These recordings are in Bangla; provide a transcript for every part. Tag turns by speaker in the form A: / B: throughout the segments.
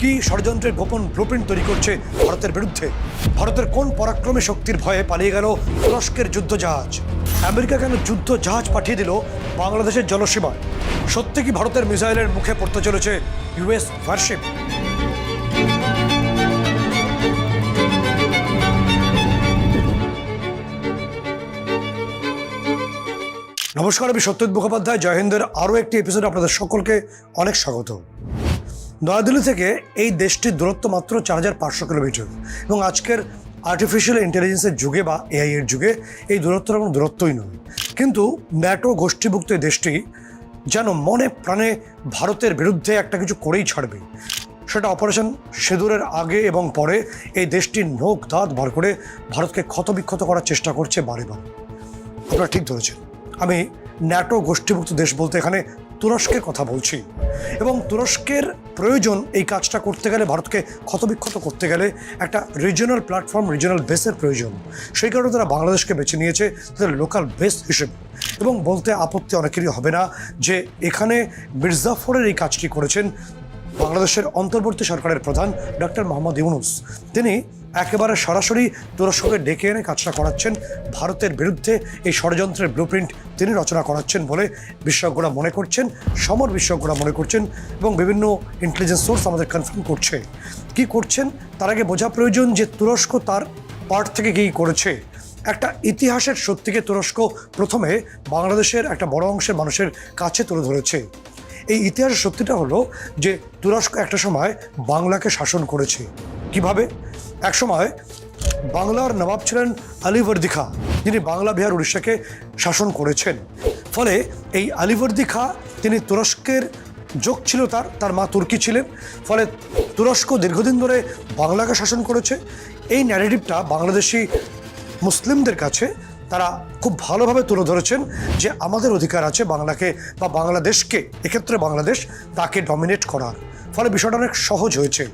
A: কি ষড়যন্ত্রের গোপন ব্লুপ্রিন্ট তৈরি করছে ভারতের বিরুদ্ধে? ভারতের কোন পরাক্রমী শক্তির ভয়ে পালিয়ে গেল তুরস্কের যুদ্ধ জাহাজ আমেরিকা কেন যুদ্ধ জাহাজ পাঠিয়ে দিল বাংলাদেশের জলসীমায়? সত্যি কি ভারতের মিসাইলের মুখে পড়তে চলেছে ইউএস ভার্শিপ? নমস্কার, আমি সত্যজিৎ মুখোপাধ্যায়। জয়হিন্দের আরও একটি এপিসোডে আপনাদের সকলকে অনেক স্বাগত। নয়াদিল্লি থেকে এই দেশটির দূরত্ব মাত্র চার হাজার পাঁচশো কিলোমিটার। এবং আজকের আর্টিফিশিয়াল ইন্টেলিজেন্সের যুগে বা এআই এর যুগে এই দূরত্বটা কোনো দূরত্বই নয়। কিন্তু ন্যাটো গোষ্ঠীভুক্ত দেশটি যেন মনে প্রাণে ভারতের বিরুদ্ধে একটা কিছু করেই ছাড়বে। সেটা অপারেশন সিঁদুরের আগে এবং পরে এই দেশটির নোখ দাঁত বার করে ভারতকে ক্ষতবিক্ষত করার চেষ্টা করছে বারে বারে। আপনারা ঠিক ধরেছেন। আমি ন্যাটো গোষ্ঠীভুক্ত দেশ বলতে এখানে তুরস্কের কথা বলছি। এবং তুরস্কের প্রয়োজন এই কাজটা করতে গেলে, ভারতকে ক্ষতবিক্ষত করতে গেলে একটা রিজিওনাল প্ল্যাটফর্ম রিজিওনাল বেসের প্রয়োজন। সেই কারণে তারা বাংলাদেশকে বেছে নিয়েছে তাদের লোকাল বেস হিসেবে। এবং বলতে আপত্তি অনেকেরই হবে না যে এখানে মির্জাফরের এই কাজটি করেছেন বাংলাদেশের অন্তর্বর্তী সরকারের প্রধান ডক্টর মোহাম্মদ ইউনুস। তিনি একেবারে সরাসরি তুরস্ককে ডেকে এনে কাজটা করাচ্ছেন ভারতের বিরুদ্ধে। এই ষড়যন্ত্রের ব্লুপ্রিন্ট তিনি রচনা করাচ্ছেন বলে বিশেষজ্ঞরা মনে করছেন, সমর বিশেষজ্ঞরা মনে করছেন এবং বিভিন্ন ইন্টেলিজেন্স সোর্স আমাদের কনফার্ম করছে। কি করছেন? তার আগে বোঝা প্রয়োজন যে তুরস্ক তার পার্ট থেকে কী করেছে। একটা ইতিহাসের সত্যিকে তুরস্ক প্রথমে বাংলাদেশের একটা বড় অংশের মানুষের কাছে তুলে ধরেছে। এই ইতিহাসের সত্যিটা হলো যে তুরস্ক একটা সময় বাংলাকে শাসন করেছে। কীভাবে? এক সময় বাংলার নবাব ছিলেন আলিবর্দি খা যিনি বাংলা, বিহার, উড়িষ্যাকে শাসন করেছেন। ফলে এই আলিবর্দি খা তিনি তুরস্কের যোগ ছিল তার তার মা তুর্কি ছিলেন। ফলে তুরস্ক দীর্ঘদিন ধরে বাংলাকে শাসন করেছে। এই ন্যারেটিভটা বাংলাদেশি মুসলিমদের কাছে তারা খুব ভালোভাবে তুলে ধরেছেন যে আমাদের অধিকার আছে বাংলাকে বা বাংলাদেশকে, এক্ষেত্রে বাংলাদেশ তাকে ডমিনেট করার। ফলে বিষয়টা অনেক সহজ হয়েছে।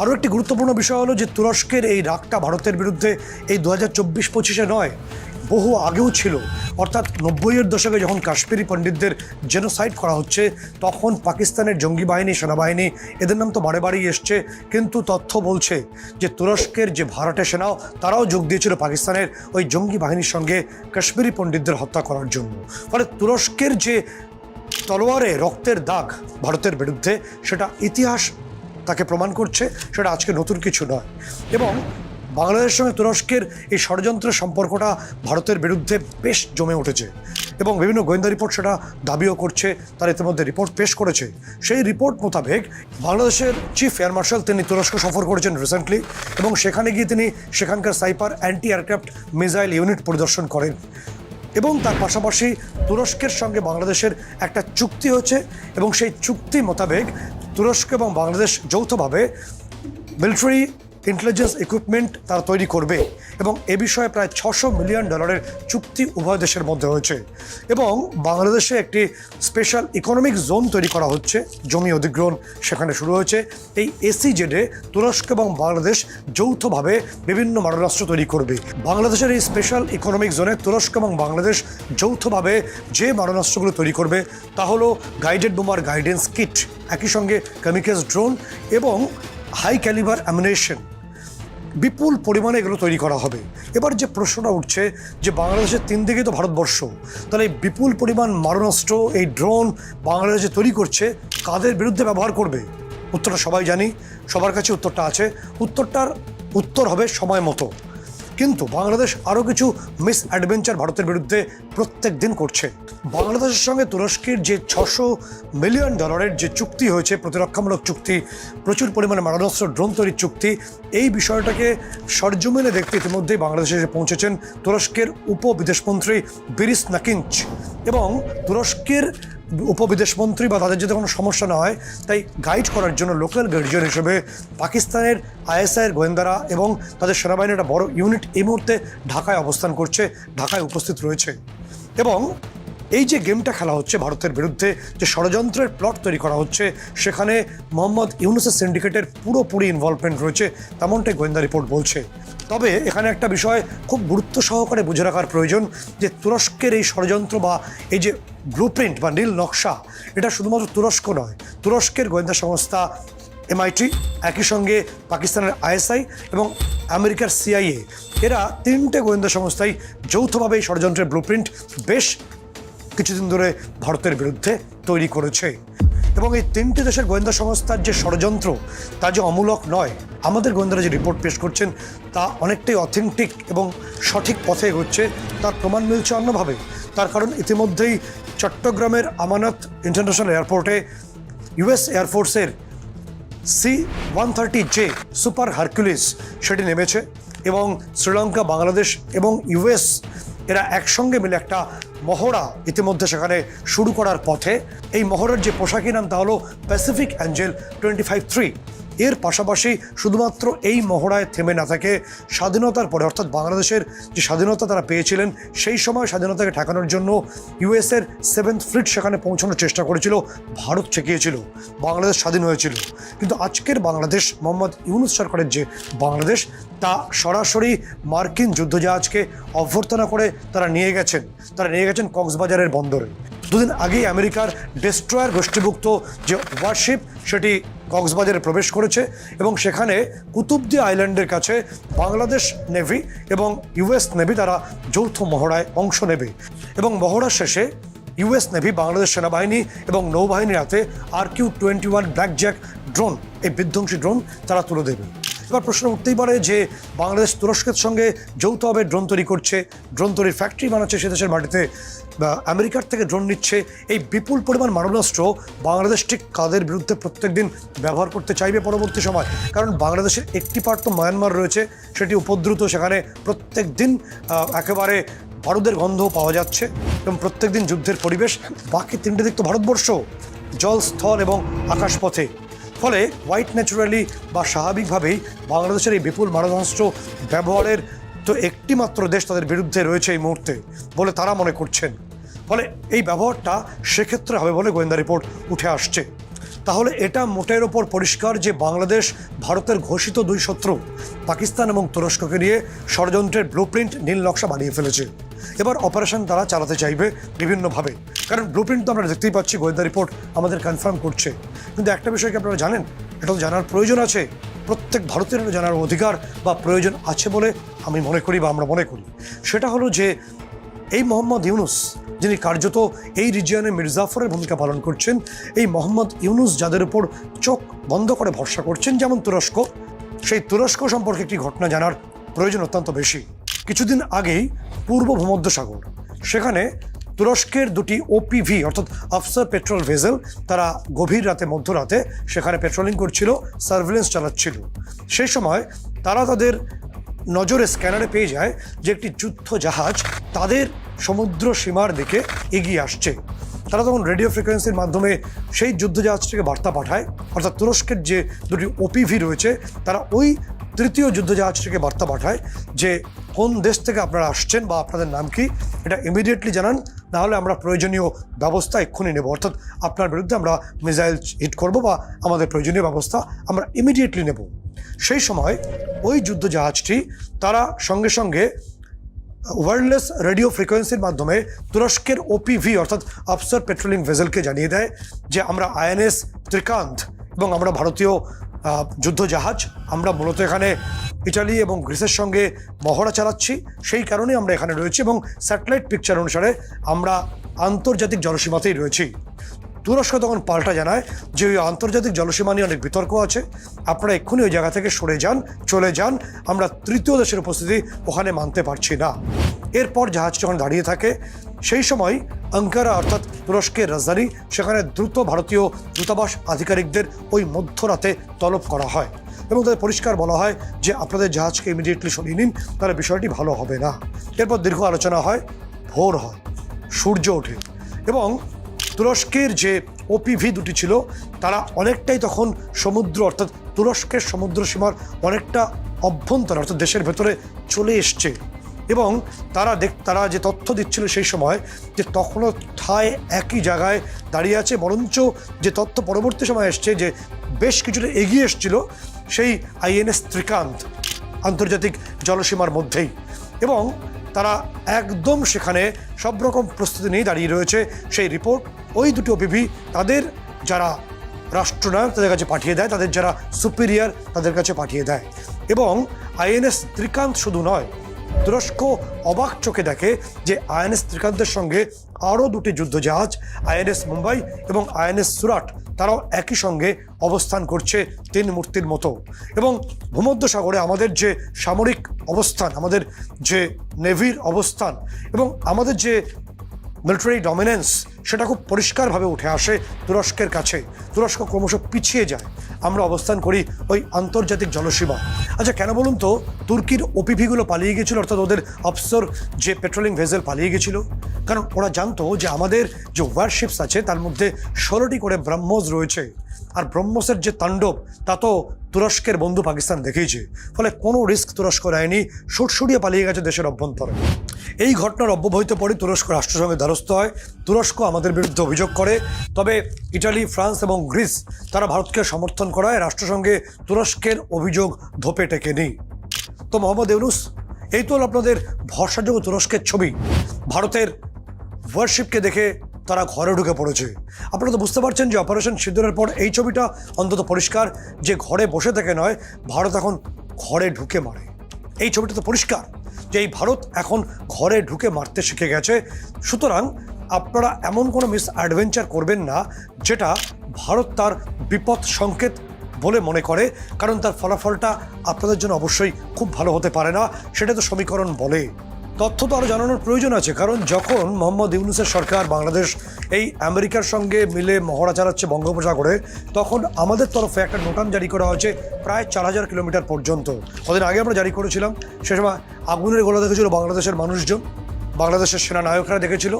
A: আরও একটি গুরুত্বপূর্ণ বিষয় হলো যে তুরস্কের এই রাগটা ভারতের বিরুদ্ধে এই দু হাজার চব্বিশ পঁচিশে নয়, বহু আগেও ছিল। অর্থাৎ নব্বইয়ের দশকে যখন কাশ্মীরি পণ্ডিতদের জেনোসাইড করা হচ্ছে, তখন পাকিস্তানের জঙ্গি বাহিনী, সেনাবাহিনী, এদের নাম তো বারে বারেই এসছে, কিন্তু তথ্য বলছে যে তুরস্কের যে ভাড়াটে সেনাও, তারাও যোগ দিয়েছিল পাকিস্তানের ওই জঙ্গি বাহিনীর সঙ্গে কাশ্মীরি পণ্ডিতদের হত্যা করার জন্য। ফলে তুরস্কের যে তলোয়ারে রক্তের দাগ ভারতের বিরুদ্ধে, সেটা ইতিহাস তাকে প্রমাণ করছে সেটা আজকে নতুন কিছু নয়। এবং বাংলাদেশের সঙ্গে তুরস্কের এই ষড়যন্ত্রের সম্পর্কটা ভারতের বিরুদ্ধে বেশ জমে উঠেছে। এবং বিভিন্ন গোয়েন্দা রিপোর্ট সেটা দাবিও করছে, তারা ইতিমধ্যে রিপোর্ট পেশ করেছে। সেই রিপোর্ট মোতাবেক বাংলাদেশের চিফ এয়ার মার্শাল তিনি তুরস্ক সফর করেছেন রিসেন্টলি এবং সেখানে গিয়ে তিনি সেখানকার সাইপার অ্যান্টি এয়ারক্রাফট মিসাইল ইউনিট পরিদর্শন করেন। এবং তার পাশাপাশি তুরস্কের সঙ্গে বাংলাদেশের একটা চুক্তি হয়েছে এবং সেই চুক্তি মোতাবেক তুরস্ক এবং বাংলাদেশ যৌথভাবে মিলিটারি ইন্টেলিজেন্স ইকুইপমেন্ট তারা তৈরি করবে এবং এ বিষয়ে প্রায় ছশো মিলিয়ন ডলারের চুক্তি উভয় দেশের মধ্যে হয়েছে। এবং বাংলাদেশে একটি স্পেশাল ইকোনমিক জোন তৈরি করা হচ্ছে, জমি অধিগ্রহণ সেখানে শুরু হয়েছে। এই এসি জেডে তুরস্ক এবং বাংলাদেশ যৌথভাবে বিভিন্ন মারণাস্ত্র তৈরি করবে। বাংলাদেশের এই স্পেশাল ইকোনমিক জোনে তুরস্ক এবং বাংলাদেশ যৌথভাবে যে মারণাস্ত্রগুলো তৈরি করবে, তা হলো গাইডেড বোমার গাইডেন্স কিট একই সঙ্গে কেমিক্যালস ড্রোন এবং হাই ক্যালিভার অ্যামিনেশন বিপুল পরিমাণে এগুলো তৈরি করা হবে। এবার যে প্রশ্নটা উঠছে যে বাংলাদেশের তিন দিকেই তো ভারতবর্ষ, তাহলে এই বিপুল পরিমাণ মারণাস্ত্র, এই ড্রোন বাংলাদেশে তৈরি করছে, কাদের বিরুদ্ধে ব্যবহার করবে? উত্তরটা সবাই জানি, সবার কাছে উত্তরটা আছে। উত্তরটার উত্তর হবে সময় মতো। কিন্তু বাংলাদেশ আরও কিছু মিস অ্যাডভেঞ্চার ভারতের বিরুদ্ধে প্রত্যেক দিন করছে। বাংলাদেশের সঙ্গে তুরস্কের যে ছশো মিলিয়ন ডলারের যে চুক্তি হয়েছে, প্রতিরক্ষামূলক চুক্তি, প্রচুর পরিমাণে মারণাস্ত্র, ড্রোন তৈরির চুক্তি, এই বিষয়টাকে সরজমিনে দেখতে ইতিমধ্যেই বাংলাদেশে এসে পৌঁছেছেন তুরস্কের উপ বিদেশমন্ত্রী বিরিস নাকিঞ্চ। এবং তুরস্কের উপবিদেশমন্ত্রী বা তাদের যদি কোনো সমস্যা না হয়, তাই গাইড করার জন্য লোকাল গার্জিয়ান হিসেবে পাকিস্তানের আইএসআইয়ের গোয়েন্দারা এবং তাদের সেনাবাহিনীর একটা বড় ইউনিট এই মুহূর্তে ঢাকায় অবস্থান করছে, ঢাকায় উপস্থিত রয়েছে। এবং এই যে গেমটা খেলা হচ্ছে ভারতের বিরুদ্ধে, যে ষড়যন্ত্রের প্লট তৈরি করা হচ্ছে, সেখানে মোহাম্মদ ইউনুসের সিন্ডিকেটের পুরোপুরি ইনভলভমেন্ট রয়েছে, তেমনটাই গোয়েন্দা রিপোর্ট বলছে। তবে এখানে একটা বিষয় খুব গুরুত্ব সহকারে বুঝে রাখার প্রয়োজন, যে তুরস্কের এই ষড়যন্ত্র বা এই যে ব্লুপ্রিন্ট বা নীল নকশা, এটা শুধুমাত্র তুরস্ক নয়, তুরস্কের গোয়েন্দা সংস্থা এমআইটি একই সঙ্গে পাকিস্তানের আইএসআই এবং আমেরিকার সিআইএ এরা তিনটে গোয়েন্দা সংস্থাই যৌথভাবে এই ষড়যন্ত্রের ব্লুপ্রিন্ট বেশ কিছুদিন ধরে ভারতের বিরুদ্ধে তৈরি করেছে। এবং এই তিনটি দেশের গোয়েন্দা সংস্থার যে ষড়যন্ত্র, তা যে অমূলক নয়, আমাদের গোয়েন্দারা যে রিপোর্ট পেশ করছেন, তা অনেকটাই অথেন্টিক এবং সঠিক পথে হচ্ছে তার প্রমাণ মিলছে অন্যভাবে। তার কারণ ইতিমধ্যেই চট্টগ্রামের আমানত ইন্টারন্যাশনাল এয়ারপোর্টে US এয়ারফোর্সের C one thirty J super Hercules সেটি নেমেছে এবং শ্রীলঙ্কা, বাংলাদেশ এবং ইউএস এরা একসঙ্গে মিলে একটা মহড়া ইতিমধ্যে সেখানে শুরু করার পথে। এই মহড়ার যে পোশাকি নাম তা হলো Pacific Angel twenty five three এর পাশাপাশি শুধুমাত্র এই মহড়ায় থেমে না থাকে স্বাধীনতার পরে, অর্থাৎ বাংলাদেশের যে স্বাধীনতা তারা পেয়েছিলেন, সেই সময় স্বাধীনতাকে ঠেকানোর জন্য ইউএসের সেভেন্থ ফ্লিট সেখানে পৌঁছানোর চেষ্টা করেছিল, ভারত ঠেকিয়েছিল, বাংলাদেশ স্বাধীন হয়েছিল। কিন্তু আজকের বাংলাদেশ, মোহাম্মদ ইউনুস সরকারের যে বাংলাদেশ, তা সরাসরি মার্কিন যুদ্ধজাহাজকে অভ্যর্থনা করে তারা নিয়ে গেছেন। তারা নিয়ে গেছেন কক্সবাজারের বন্দরে। দুদিন আগেই আমেরিকার ডেস্ট্রয়ার গোষ্ঠীভুক্ত যে ওয়ারশিপ, সেটি কক্সবাজারে প্রবেশ করেছে এবং সেখানে কুতুবদি আইল্যান্ডের কাছে বাংলাদেশ নেভি এবং ইউএস নেভি তারা যৌথ মহড়ায় অংশ নেবে। এবং মহড়া শেষে ইউএস নেভি, বাংলাদেশ সেনাবাহিনী এবং নৌবাহিনীর হাতে R Q twenty one Blackjack drone, এই বিধ্বংসী ড্রোন তারা তুলে দেবে। এবার প্রশ্ন উঠতেই পারে যে বাংলাদেশ তুরস্কের সঙ্গে যৌথভাবে ড্রোন তৈরি করছে ড্রোন তৈরির ফ্যাক্টরি বানাচ্ছে সে দেশের মাটিতে। আমেরিকার থেকে ড্রোন নিচ্ছে, এই বিপুল পরিমাণ মারণাস্ত্র বাংলাদেশ ঠিক কাদের বিরুদ্ধে প্রত্যেক দিন ব্যবহার করতে চাইবে পরবর্তী সময়? কারণ বাংলাদেশের একটি পার্ট তো মায়ানমার রয়েছে, সেটি উপদ্রুত সেখানে প্রত্যেক দিন একেবারে ভারতের গন্ধ পাওয়া যাচ্ছে এবং প্রত্যেক দিন যুদ্ধের পরিবেশ। বাকি তিনটে দিক তো ভারতবর্ষ, জল, স্থল এবং আকাশপথে। ফলে হোয়াইট ন্যাচুরালি বা স্বাভাবিকভাবেই বাংলাদেশের এই বিপুল মারণাস্ত্র ব্যবহারের তো একটিমাত্র দেশ তাদের বিরুদ্ধে রয়েছে এই মুহূর্তে বলে তারা মনে করছেন। ফলে এই ব্যবহারটা সেক্ষেত্রে হবে বলে গোয়েন্দা রিপোর্ট উঠে আসছে। তাহলে এটা মোটের ওপর পরিষ্কার যে বাংলাদেশ, ভারতের ঘোষিত দুই শত্রু, পাকিস্তান এবং তুরস্ককে নিয়ে ষড়যন্ত্রের ব্লুপ্রিন্ট নীল নকশা বানিয়ে ফেলেছে। এবার অপারেশন তারা চালাতে চাইবে বিভিন্নভাবে। কারণ ব্লুপ্রিন্ট তো আমরা দেখতেই পাচ্ছি গোয়েন্দা রিপোর্ট আমাদের কনফার্ম করছে। কিন্তু একটা বিষয় কি আপনারা জানেন? এটা তো জানার প্রয়োজন আছে। প্রত্যেক ভারতীয় এটা জানার অধিকার বা প্রয়োজন আছে বলে আমি মনে করি বা আমরা মনে করি। সেটা হলো যে এই মোহাম্মদ ইউনুস, যিনি কার্যত এই রিজিয়নে মির্জাফরের ভূমিকা পালন করছেন, এই মোহাম্মদ ইউনুস যাদের উপর চোখ বন্ধ করে ভরসা করছেন, যেমন তুরস্ক, সেই তুরস্ক সম্পর্কে একটি ঘটনা জানার প্রয়োজন অত্যন্ত বেশি। কিছুদিন আগেই পূর্ব ভূমধ্যসাগর, সেখানে তুরস্কের দুটি ওপিভি অর্থাৎ আফসার পেট্রোল ভেজেল, তারা গভীর রাতে, মধ্যরাতে সেখানে পেট্রোলিং করছিল, সার্ভেলেন্স চালাচ্ছিল। সেই সময় তারা তাদের নজরে স্ক্যানারে পেয়ে যায় যে একটি যুদ্ধ জাহাজ তাদের সমুদ্র সীমার দিকে এগিয়ে আসছে। তারা তখন রেডিও ফ্রিকোয়েন্সির মাধ্যমে সেই যুদ্ধ জাহাজটিকে বার্তা পাঠায়। অর্থাৎ তুরস্কের যে দুটি ওপিভি রয়েছে, তারা ওই তৃতীয় যুদ্ধ থেকে বার্তা পাঠায় যে কোন দেশ থেকে আপনারা আসছেন বা আপনাদের নাম কি, এটা ইমিডিয়েটলি জানান, নাহলে আমরা প্রয়োজনীয় ব্যবস্থা এক্ষুনি নেব। অর্থাৎ আপনার বিরুদ্ধে আমরা মিসাইল হিট করব বা আমাদের প্রয়োজনীয় ব্যবস্থা আমরা ইমিডিয়েটলি নেব। সেই সময় ওই যুদ্ধ জাহাজটি তারা সঙ্গে সঙ্গে ওয়ারলেস রেডিও ফ্রিকোয়েন্সির মাধ্যমে তুরস্কের ওপিভি অর্থাৎ আফসার পেট্রোলিং ভেজেলকে জানিয়ে দেয় যে আমরা আইএনএস ত্রিকান্ত এবং আমরা ভারতীয় যুদ্ধ জাহাজ আমরা মূলত এখানে ইটালি এবং গ্রিসের সঙ্গে মহড়া চালাচ্ছি। সেই কারণে আমরা এখানে রয়েছি এবং স্যাটেলাইট পিকচার অনুসারে আমরা আন্তর্জাতিক জলসীমাতেই রয়েছি। তুরস্ক তখন পাল্টা জানায় যে ওই আন্তর্জাতিক জলসীমা নিয়ে অনেক বিতর্ক আছে। আপনারা এক্ষুনি ওই জায়গা থেকে সরে যান, চলে যান। আমরা তৃতীয় দেশের উপস্থিতি ওখানে মানতে পারছি না। এরপর জাহাজটি যখন দাঁড়িয়ে থাকে সেই সময় আঙ্কারা অর্থাৎ তুরস্কের রাজধানী, সেখানে দ্রুত ভারতীয় দূতাবাস আধিকারিকদের ওই মধ্যরাতে তলব করা হয় এবং তাদের পরিষ্কার বলা হয় যে আপনাদের জাহাজকে ইমিডিয়েটলি সরিয়ে নিন, তাহলে বিষয়টি ভালো হবে না। এরপর দীর্ঘ আলোচনা হয়, ভোর হয়, সূর্য ওঠে এবং তুরস্কের যে ওপিভি দুটি ছিল, তারা অনেকটাই তখন সমুদ্র অর্থাৎ তুরস্কের সমুদ্র সীমার অনেকটা অভ্যন্তর অর্থাৎ দেশের ভেতরে চলে এসছে। এবং তারা দেখ, তারা যে তথ্য দিচ্ছিল সেই সময় যে তখনও ঠায় একই জায়গায় দাঁড়িয়ে আছে, বরঞ্চ যে তথ্য পরবর্তী সময় এসছে যে বেশ কিছুটা এগিয়ে এসছিল সেই আইএনএস ত্রিকান্ত আন্তর্জাতিক জলসীমার মধ্যেই। এবং তারা একদম সেখানে সব রকম প্রস্তুতি নিয়ে দাঁড়িয়ে রয়েছে। সেই রিপোর্ট, ওই দুটি ওপিভি তাদের যারা রাষ্ট্রনায়ক তাদের কাছে পাঠিয়ে দেয়, তাদের যারা সুপিরিয়ার তাদের কাছে পাঠিয়ে দেয়। এবং আইএনএস ত্রিকান্ত শুধু নয় তুরস্ক অবাক চোখে দেখে যে আইএনএস ত্রিকান্তের সঙ্গে আরও দুটি যুদ্ধজাহাজ, আইএনএস মুম্বাই এবং আইএনএস সুরাট, তারাও একই সঙ্গে অবস্থান করছে তিন মূর্তির মতো। এবং ভূমধ্যসাগরে আমাদের যে সামরিক অবস্থান, আমাদের যে নেভির অবস্থান এবং আমাদের যে মিলিটারি ডমিনেন্স সেটা খুব পরিষ্কারভাবে উঠে আসে তুরস্কের কাছে। তুরস্ক ক্রমশ পিছিয়ে যায়। আমরা অবস্থান করি ওই আন্তর্জাতিক জলসীমা আচ্ছা কেন বলুন তো? তুর্কির ওপিভিগুলো পালিয়ে গেছিল, অর্থাৎ ওদের অফসর যে পেট্রোলিং ভেজেল পালিয়ে গেছিল। কারণ ওরা জানতো যে আমাদের যে ওয়ারশিপস আছে, তার মধ্যে ষোলোটি করে ব্রহ্মোস রয়েছে। আর ব্রহ্মসের যে তাণ্ডব, তা তো তুরস্কের বন্ধু পাকিস্তান দেখেইছে ফলে কোনো রিস্ক তুরস্ক নেয়নি সুটসুড়িয়ে পালিয়ে গেছে দেশের অভ্যন্তরে। এই ঘটনার অব্যবহিত পরে তুরস্ক রাষ্ট্রসংঘে দ্বারস্থ হয়। তুরস্ক আমাদের বিরুদ্ধে অভিযোগ করে, তবে ইটালি, ফ্রান্স এবং গ্রিস তারা ভারতকে সমর্থন করায়, রাষ্ট্রসংঘে তুরস্কের অভিযোগ ধোপে টেকে নেই তো মোহাম্মদ ইউনুস, এই তো হলো আপনাদের ভরসাযোগ্য তুরস্কের ছবি। ভারতের ওয়ারশিপকে দেখে তারা ঘরে ঢুকে পড়েছে। আপনারা তো বুঝতে পারছেন যে অপারেশন সিদ্ধুরের পর এই ছবিটা অন্তত পরিষ্কার, যে ঘরে বসে থেকে নয়, ভারত এখন ঘরে ঢুকে মারে। এই ছবিটা তো পরিষ্কার। যে এই ভারত এখন ঘরে ঢুকে মারতে শিখে গেছে। সুতরাং আপনারা এমন কোনো মিস অ্যাডভেঞ্চার করবেন না, যেটা ভারত তার বিপদ সংকেত বলে মনে করে, কারণ তার ফলাফলটা আপনাদের জন্য অবশ্যই খুব ভালো হতে পারে না, সেটা তো সমীকরণ বলে। তথ্য তো আরও জানানোর প্রয়োজন আছে, কারণ যখন মোহাম্মদ ইউনুসের সরকার বাংলাদেশ এই আমেরিকার সঙ্গে মিলে মহড়া চালাচ্ছে বঙ্গোপসাগরে, তখন আমাদের তরফে একটা নোটাম জারি করা হয়েছে প্রায় চার হাজার কিলোমিটার পর্যন্ত। কদিন আগে আমরা জারি করেছিলাম, সে সময় আগুনের গোলা দেখেছিল বাংলাদেশের মানুষজন। বাংলাদেশের সেনা নায়করা দেখেছিল।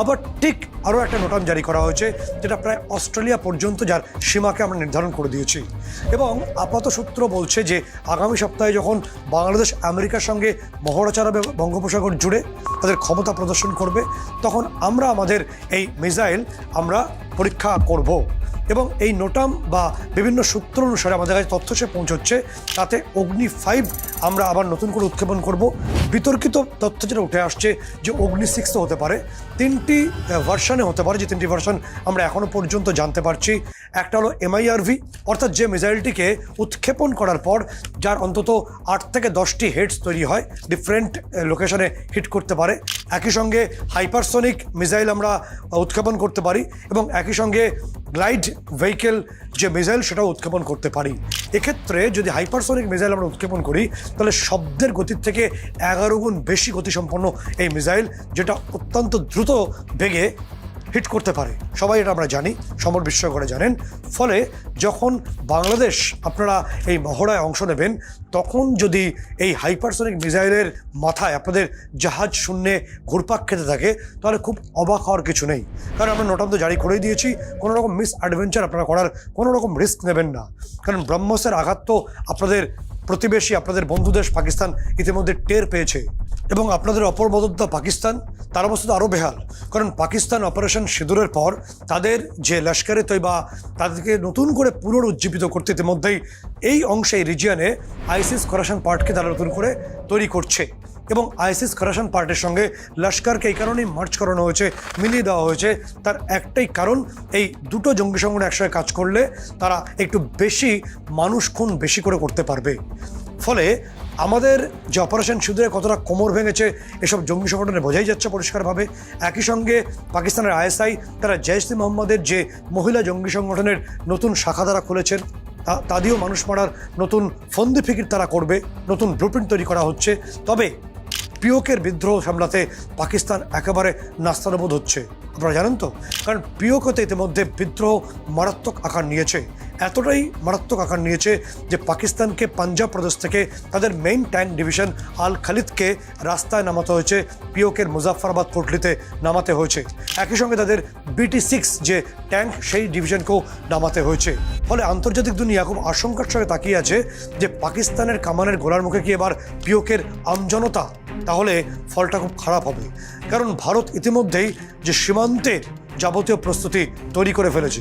A: আবার ঠিক আরও একটা নোটাম জারি করা হয়েছে, যেটা প্রায় অস্ট্রেলিয়া পর্যন্ত যার সীমাকে আমরা নির্ধারণ করে দিয়েছি। এবং আপাত সূত্র বলছে যে, আগামী সপ্তাহে যখন বাংলাদেশ আমেরিকার সঙ্গে মহড়া চালাবে বঙ্গোপসাগর জুড়ে তাদের ক্ষমতা প্রদর্শন করবে, তখন আমরা আমাদের এই মিসাইল আমরা পরীক্ষা করব। এবং এই নোটাম বা বিভিন্ন সূত্র অনুসারে আমাদের কাছে তথ্য সে পৌঁছচ্ছে, তাতে অগ্নি ফাইভ আমরা আবার নতুন করে উৎক্ষেপণ করব। বিতর্কিত তথ্য যেটা উঠে আসছে যে অগ্নি সিক্স হতে পারে। তিনটি ভার্সানে হতে পারে, যে তিনটি ভার্সান আমরা এখনও পর্যন্ত জানতে পারছি। একটা হলো এমআইআরভি অর্থাৎ যে মিসাইলটিকে উৎক্ষেপণ করার পর যার অন্তত আট থেকে দশটি হেডস তৈরি হয় ডিফারেন্ট লোকেশনে হিট করতে পারে। একই সঙ্গে হাইপারসনিক মিসাইল আমরা উৎক্ষেপণ করতে পারি এবং একই সঙ্গে গ্লাইড ভেহিকেল যে মিসাইল সেটাও উৎক্ষেপণ করতে পারি। এক্ষেত্রে যদি হাইপারসনিক মিসাইল আমরা উৎক্ষেপণ করি, তাহলে শব্দের গতির থেকে এগারো গুণ বেশি গতিসম্পন্ন এই মিসাইল যেটা অত্যন্ত দ্রুত বেগে হিট করতে পারে। সবাই এটা আমরা জানি, সমর বিস্ময় করে জানেন। ফলে যখন বাংলাদেশ আপনারা এই মহড়ায় অংশ নেবেন, তখন যদি এই হাইপারসনিক মিসাইলের মাথায় আপনাদের জাহাজ শূন্যে ঘুরপাক খেতে থাকে, তাহলে খুব অবাক হওয়ার কিছু নেই। কারণ আমরা নোটাম তো জারি করেই দিয়েছি, কোনো রকম মিস অ্যাডভেঞ্চার আপনারা করার কোনো রকম রিস্ক নেবেন না। কারণ ব্রহ্মসের আঘাত তো আপনাদের প্রতিবেশী, আপনাদের বন্ধু দেশ পাকিস্তান ইতিমধ্যে টের পেয়েছে। এবং আপনাদের অপরবদত্তা পাকিস্তান, তার অবস্থা আরও বেহাল। কারণ পাকিস্তান অপারেশন সিঁদুরের পর তাদের যে লস্করে তৈবা, তাদেরকে নতুন করে পুনরুজ্জীবিত করতে ইতিমধ্যেই এই অংশে, এই রিজিয়নে আইসিস করাশন পার্টকে তারা নতুন করে তৈরি করছে। এবং আইসিস খরাসান পার্টির সঙ্গে লস্করকে এই কারণেই মার্চ করানো হয়েছে, মিলিয়ে দেওয়া হয়েছে। তার একটাই কারণ, এই দুটো জঙ্গি সংগঠন একসঙ্গে কাজ করলে তারা একটু বেশি মানুষ খুন বেশি করে করতে পারবে। ফলে আমাদের যে অপারেশন সিঁদুরে কতটা কোমর ভেঙেছে, এসব জঙ্গি সংগঠনে বোঝাই যাচ্ছে পরিষ্কারভাবে। একই সঙ্গে পাকিস্তানের আইএসআই, তারা জয়সি মোহাম্মদের যে মহিলা জঙ্গি সংগঠনের নতুন শাখা তারা খুলেছেন, তা- দিয়েও মানুষ মারার নতুন ফন্দি ফিকির তারা করবে, নতুন ব্লুপ্রিন্ট তৈরি করা হচ্ছে। তবে পিওকের বিদ্রোহ সামলাতে পাকিস্তান একেবারে নাস্তানবোধ হচ্ছে। আপনারা জানেন তো? কারণ পিওকতে ইতিমধ্যে বিদ্রোহ মারাত্মক আকার নিয়েছে। এতটাই মারাত্মক আকার নিয়েছে যে পাকিস্তানকে পাঞ্জাব প্রদেশ থেকে তাদের মেইন ট্যাঙ্ক ডিভিশন আল খালিদকে রাস্তায় নামাতে হয়েছে। পিওকের মুজাফরাবাদ কোটলিতে নামাতে হয়েছে। একই সঙ্গে তাদের বিটি সিক্স যে ট্যাঙ্ক সেই ডিভিশনকেও নামাতে হয়েছে। ফলে আন্তর্জাতিক দুনিয়া খুব আশঙ্কার সঙ্গে তাকিয়ে আছে যে পাকিস্তানের কামানের গোলার মুখে কি এবার পিওকের আমজনতা তাহলে ফলটা খুব খারাপ হবে। কারণ ভারত ইতিমধ্যেই যে সীমান্তে যাবতীয় প্রস্তুতি তৈরি করে ফেলেছে।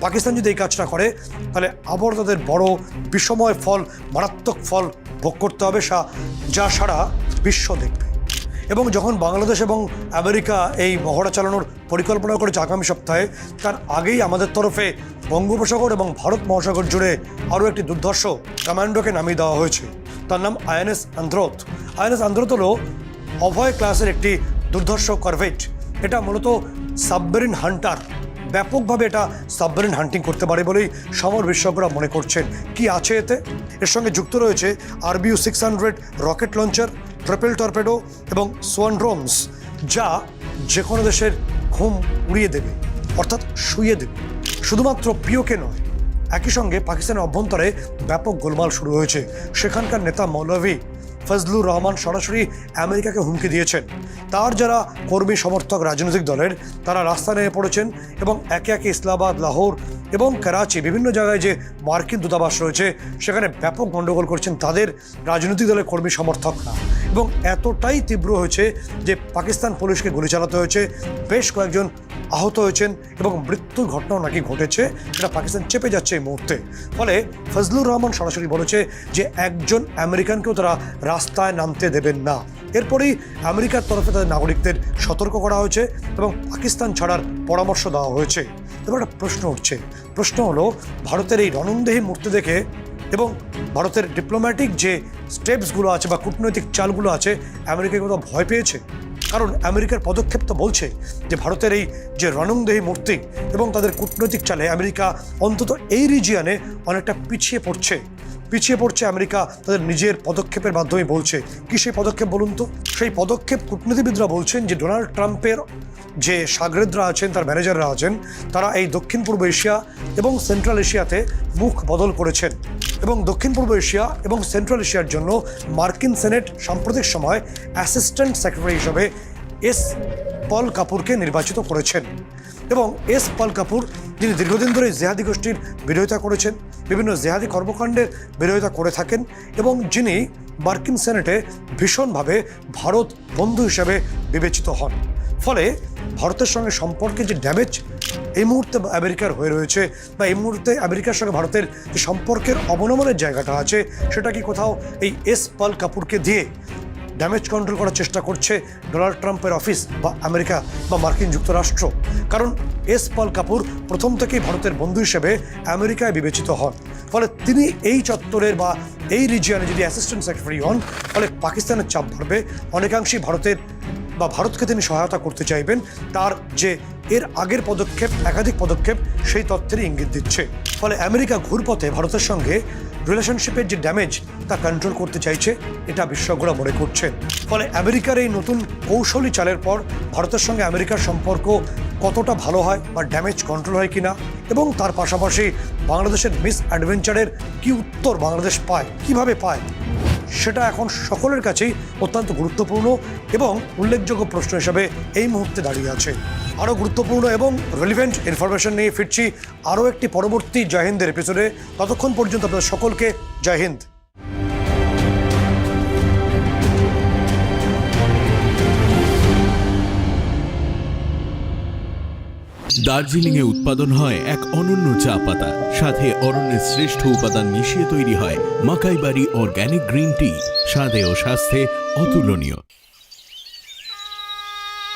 A: পাকিস্তান যদি এই কাজটা করে, তাহলে আবার তাদের বড় বিষময় ফল, মারাত্মক ফল ভোগ করতে হবে সা- যা সারা বিশ্ব দেখবে। এবং যখন বাংলাদেশ এবং আমেরিকা এই মহড়া চালানোর পরিকল্পনা করেছে আগামী সপ্তাহে, তার আগেই আমাদের তরফে বঙ্গোপসাগর এবং ভারত মহাসাগর জুড়ে আরও একটি দুর্ধর্ষ কমান্ডোকে নামিয়ে দেওয়া হয়েছে। তার নাম আইএনএস আন্দ্রত। আইএনএস আন্দ্রত হলো অভয় ক্লাসের একটি দুর্ধর্ষ করভেট। এটা মূলত সাবমেরিন হান্টার। ব্যাপকভাবে এটা সাবমেরিন হান্টিং করতে পারে বলেই সমর বিশেষজ্ঞরা মনে করছেন। কি আছে এতে? এর সঙ্গে যুক্ত রয়েছে RBU six hundred, rocket launcher, triple torpedo এবং সোয়ান ড্রোমস যা যে কোনো দেশের ঘুম উড়িয়ে দেবে, অর্থাৎ শুইয়ে দেবে। শুধুমাত্র পিওকে নয় একই সঙ্গে পাকিস্তানের অভ্যন্তরে ব্যাপক গোলমাল শুরু হয়েছে। সেখানকার নেতা মৌলভী ফজলুর রহমান সরাসরি আমেরিকাকে হুমকি দিয়েছেন। তার যারা কর্মী সমর্থক রাজনৈতিক দলের, তারা রাস্তা নেমে পড়েছেন এবং একে একে ইসলামাবাদ, লাহোর এবং করাচি বিভিন্ন জায়গায় যে মার্কিন দূতাবাস রয়েছে, সেখানে ব্যাপক গণ্ডগোল করছেন তাদের রাজনৈতিক দলের কর্মী সমর্থকরা। এবং এতটাই তীব্র হয়েছে যে পাকিস্তান পুলিশকে গুলি চালাতে হয়েছে, বেশ কয়েকজন আহত হয়েছেন এবং মৃত্যুর ঘটনাও নাকি ঘটেছে, সেটা পাকিস্তান চেপে যাচ্ছে এই মুহূর্তে। ফলে ফজলুর রহমান সরাসরি বলেছে যে একজন আমেরিকানকেও তারা রাস্তায় নামতে দেবেন না। এরপরেই আমেরিকার তরফে তাদের নাগরিকদের সতর্ক করা হয়েছে এবং পাকিস্তান ছাড়ার পরামর্শ দেওয়া হয়েছে। এবার একটা প্রশ্ন উঠছে। প্রশ্ন হলো, ভারতের এই রণংদেহী মূর্তি দেখে এবং ভারতের ডিপ্লোম্যাটিক যে স্টেপসগুলো আছে বা কূটনৈতিক চালগুলো আছে, আমেরিকা কোথাও ভয় পেয়েছে? কারণ আমেরিকার পদক্ষেপ তো বলছে যে, ভারতের এই যে রণংদেহী মূর্তি এবং তাদের কূটনৈতিক চালে আমেরিকা অন্তত এই রিজিয়নে অনেকটা পিছিয়ে পড়ছে। পিছিয়ে পড়ছে আমেরিকা তাদের নিজের পদক্ষেপের মাধ্যমে বলছে। কি সেই পদক্ষেপ বলুন তো? সেই পদক্ষেপ কূটনীতিবিদরা বলছেন যে, ডোনাল্ড ট্রাম্পের যে সাগরেদরা আছেন, তার ম্যানেজাররা আছেন, তারা এই দক্ষিণ পূর্ব এশিয়া এবং সেন্ট্রাল এশিয়াতে মুখ বদল করেছেন এবং দক্ষিণ পূর্ব এশিয়া এবং সেন্ট্রাল এশিয়ার জন্য মার্কিন সেনেট সাম্প্রতিক সময় অ্যাসিস্ট্যান্ট সেক্রেটারি হিসেবে এস পল কাপুরকে নির্বাচিত করেছেন এবং এস পল কাপুর যিনি দীর্ঘদিন ধরে জেহাদি গোষ্ঠীর বিরোধিতা করেছেন, বিভিন্ন জেহাদি কর্মকাণ্ডের বিরোধিতা করে থাকেন এবং যিনি মার্কিন সেনেটে ভীষণভাবে ভারত বন্ধু হিসেবে বিবেচিত হন। ফলে ভারতের সঙ্গে সম্পর্কে যে ড্যামেজ এই মুহূর্তে আমেরিকার হয়ে রয়েছে বা এই মুহূর্তে আমেরিকার সঙ্গে ভারতের যে সম্পর্কের অবনমনের জায়গাটা আছে, সেটা কি কোথাও এই এস পাল কাপুরকে দিয়ে ড্যামেজ কন্ট্রোল করার চেষ্টা করছে ডোনাল্ড ট্রাম্পের অফিস বা আমেরিকা বা মার্কিন যুক্তরাষ্ট্র? কারণ এস পাল কাপুর প্রথম থেকেই ভারতের বন্ধু হিসেবে আমেরিকায় বিবেচিত হন। ফলে তিনি এই চত্বরের বা এই রিজিয়নে যদি অ্যাসিস্ট্যান্ট সেক্রেটারি হন ফলে পাকিস্তানের চাপ বাড়বে অনেকাংশেই ভারতের বা ভারতকে তিনি সহায়তা করতে চাইবেন, তার যে এর আগের পদক্ষেপ, একাধিক পদক্ষেপ, সেই তথ্যেরই ইঙ্গিত দিচ্ছে। ফলে আমেরিকা ঘুরপথে ভারতের সঙ্গে রিলেশনশিপের যে ড্যামেজ তা কন্ট্রোল করতে চাইছে, এটা বিশেষজ্ঞরা মনে করছে ফলে আমেরিকার এই নতুন কৌশলী চালের পর ভারতের সঙ্গে আমেরিকার সম্পর্ক কতটা ভালো হয় বা ড্যামেজ কন্ট্রোল হয় কিনা, এবং তার পাশাপাশি বাংলাদেশের মিস অ্যাডভেঞ্চারের কি উত্তর বাংলাদেশ পায়, কীভাবে পায় সেটা এখন সকলের কাছেই অত্যন্ত গুরুত্বপূর্ণ এবং উল্লেখযোগ্য প্রশ্ন হিসাবে এই মুহূর্তে দাঁড়িয়ে আছে। আরও গুরুত্বপূর্ণ এবং রেলিভেন্ট ইনফরমেশন নিয়ে ফিরছি আরও একটি পরবর্তী জয় হিন্দের এপিসোডে ততক্ষণ পর্যন্ত আপনাদের সকলকে জয় হিন্দ।
B: দার্জিলিং এ উৎপাদন হয় এক অনন্য চা পাতা। সাথে অরণ্যের শ্রেষ্ঠ উপাদান মিশিয়ে তৈরি হয় মাকাইবাড়ি অর্গ্যানিক গ্রিন টি। স্বাদে ও স্বাস্থ্যে অতুলনীয়।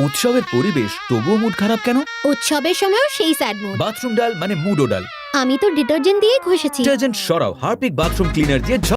C: উৎসবের পরিবেশ তবুও মুড খারাপ কেন?
D: উৎসবের সময়ও সেই স্যাড মুড
C: বাথরুম ডাল মানে মুডো ডাল।
D: আমি তো ডিটারজেন্ট দিয়ে ঘষেছি।
C: ডিটারজেন্ট সরাও হারপিক বাথরুম ক্লিনার দিয়ে